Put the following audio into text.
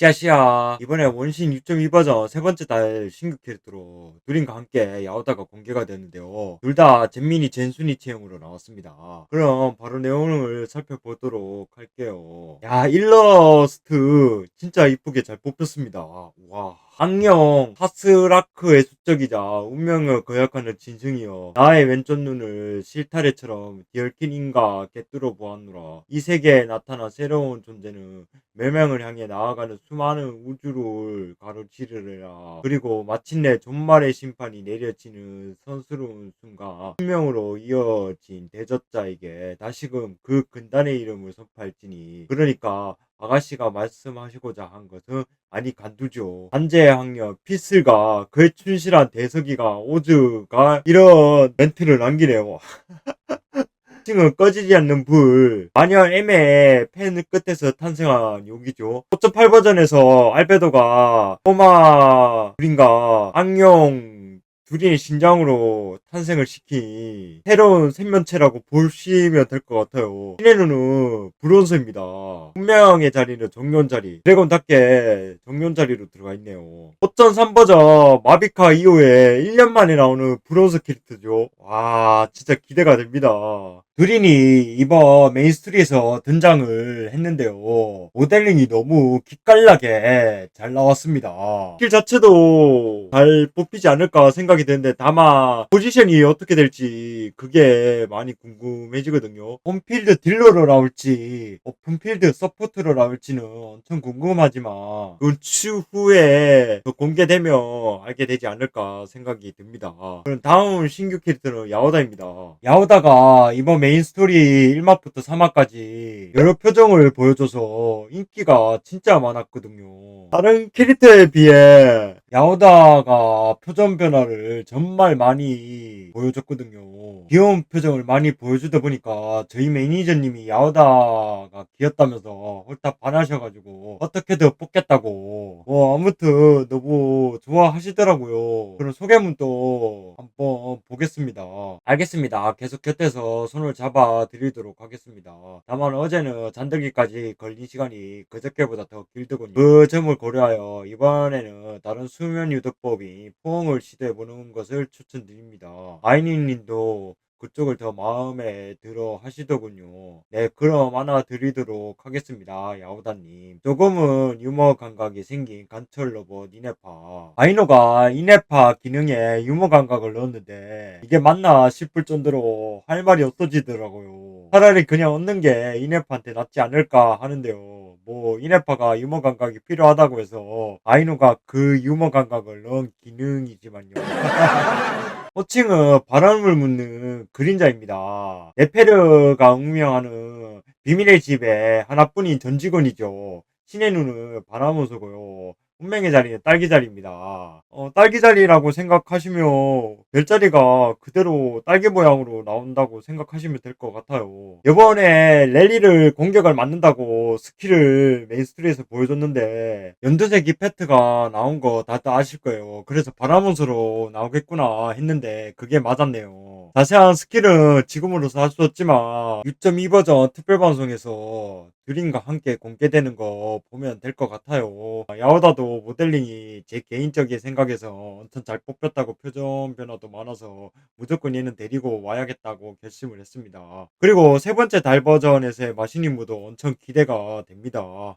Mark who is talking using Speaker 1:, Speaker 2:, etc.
Speaker 1: 시아시아 이번에 원신 6.2 버전 세 번째 달 신규 캐릭터로 두린과 함께 야오다가 공개가 됐는데요. 둘 다 젠민이 젠순이 체형으로 나왔습니다. 그럼 바로 내용을 살펴보도록 할게요. 야 일러스트 진짜 이쁘게 잘 뽑혔습니다. 와. 악령 하스라크의 수적이자 운명을 거역하는 진승이여 나의 왼쪽 눈을 실타래처럼 뒤얽힌 인가 깨뚫어 보았노라 이 세계에 나타난 새로운 존재는 멸망을 향해 나아가는 수많은 우주를 가로지르라 그리고 마침내 존말의 심판이 내려지는 선스러운 순간 운명으로 이어진 대저자에게 다시금 그 근단의 이름을 선포할지니 그러니까 아가씨가 말씀하시고자 한 것은 아니 간두죠. 한재의 학녀 피슬과 그의 춘실한 대석이가 오즈가 이런 멘트를 남기네요. 지금 꺼지지 않는 불 마녀 M의 팬 끝에서 탄생한 욕이죠 5.8 버전에서 알베도가 꼬마 둘인가 악령 둘인의 신장으로 탄생을 시킨 새로운 생명체라고 보시면 될 것 같아요. 신의누는 브론즈입니다. 운명의 자리는 정면 자리. 드래곤답게 정면 자리로 들어가 있네요. 5.3 버전 마비카 이후에 1년 만에 나오는 브론즈 캐릭터죠. 와, 진짜 기대가 됩니다. 그린이 이번 메인스토리에서 등장을 했는데요. 모델링이 너무 기깔나게 잘 나왔습니다. 킬 자체도 잘 뽑히지 않을까 생각이 되는데 다만 포지션이 어떻게 될지 그게 많이 궁금해지거든요. 홈필드 딜러로 나올지 오픈필드 서포트로 나올지는 엄청 궁금하지만 그 추후에 더 공개되면 알게 되지 않을까 생각이 듭니다. 그럼 다음 신규 캐릭터는 야오다입니다. 야오다가 이번 메인 스토리 1막부터 3막까지 여러 표정을 보여줘서 인기가 진짜 많았거든요. 다른 캐릭터에 비해 야오다가 표정 변화를 정말 많이 보여줬거든요. 귀여운 표정을 많이 보여주다 보니까 저희 매니저님이 야오다가 귀엽다면서 홀딱 반하셔가지고 어떻게든 뽑겠다고 뭐 아무튼 너무 좋아하시더라고요. 그럼 소개문도 한번 보겠습니다. 알겠습니다. 계속 곁에서 손을 잡아 드리도록 하겠습니다. 다만 어제는 잠들기까지 걸린 시간이 그저께보다 더 길더군요. 그 점을 고려하여 이번에는 다른 수면 유도법인 포옹을 시도해보는 것을 추천드립니다. 아이니님도 그쪽을 더 마음에 들어 하시더군요. 네, 그럼 하나 드리도록 하겠습니다. 야오다님. 조금은 유머 감각이 생긴 간철 로봇 이네파. 아이노가 이네파 기능에 유머 감각을 넣었는데 이게 맞나 싶을 정도로 할 말이 없어지더라고요. 차라리 그냥 얻는 게 이네파한테 낫지 않을까 하는데요. 뭐 이네파가 유머 감각이 필요하다고 해서 아이노가 그 유머 감각을 넣은 기능이지만요. 호칭은 바람을 묻는 그림자입니다. 네페르가 운명하는 비밀의 집에 하나뿐인 전 직원이죠. 신의 눈은 바람호소고요. 운명의 자리는 딸기 자리입니다. 어, 딸기 자리라고 생각하시면 별자리가 그대로 딸기 모양으로 나온다고 생각하시면 될 것 같아요. 이번에 랠리를 공격을 맞는다고 스킬을 메인스토리에서 보여줬는데 연두색 이펙트가 나온 거 다들 아실 거예요. 그래서 바람원수로 나오겠구나 했는데 그게 맞았네요. 자세한 스킬은 지금으로서 할 수 없지만 6.2 버전 특별 방송에서 드림과 함께 공개되는 거 보면 될 것 같아요. 야오다도 모델링이 제 개인적인 생각에서 엄청 잘 뽑혔다고 표정 변화도 많아서 무조건 얘는 데리고 와야겠다고 결심을 했습니다. 그리고 세 번째 달 버전에서의 마시니무도 엄청 기대가 됩니다.